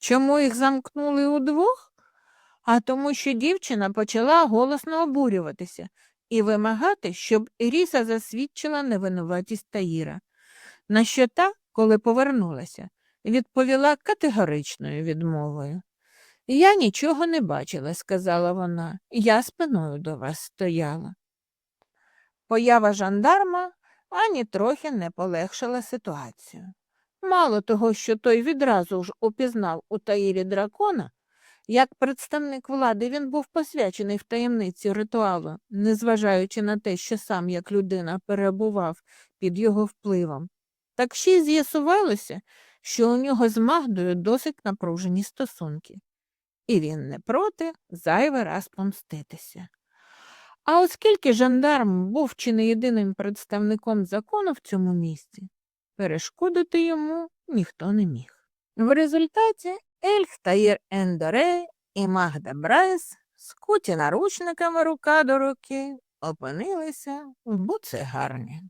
Чому їх замкнули удвох? А тому, що дівчина почала голосно обурюватися і вимагати, щоб Іріса засвідчила невинуватість Таїра. На що та, коли повернулася, відповіла категоричною відмовою. Я нічого не бачила, сказала вона, я спиною до вас стояла. Поява жандарма ані трохи не полегшила ситуацію. Мало того, що той відразу ж упізнав у Таїрі дракона, як представник влади він був посвячений в таємниці ритуалу, незважаючи на те, що сам як людина перебував під його впливом. Так ще й з'ясувалося, що у нього з Магдою досить напружені стосунки, і він не проти зайвий раз помститися. А оскільки жандарм був чи не єдиним представником закону в цьому місці, перешкодити йому ніхто не міг. В результаті Ельх Таїр Ендорей і Магда Брайс, скуті наручниками рука до руки, опинилися в буцегарні.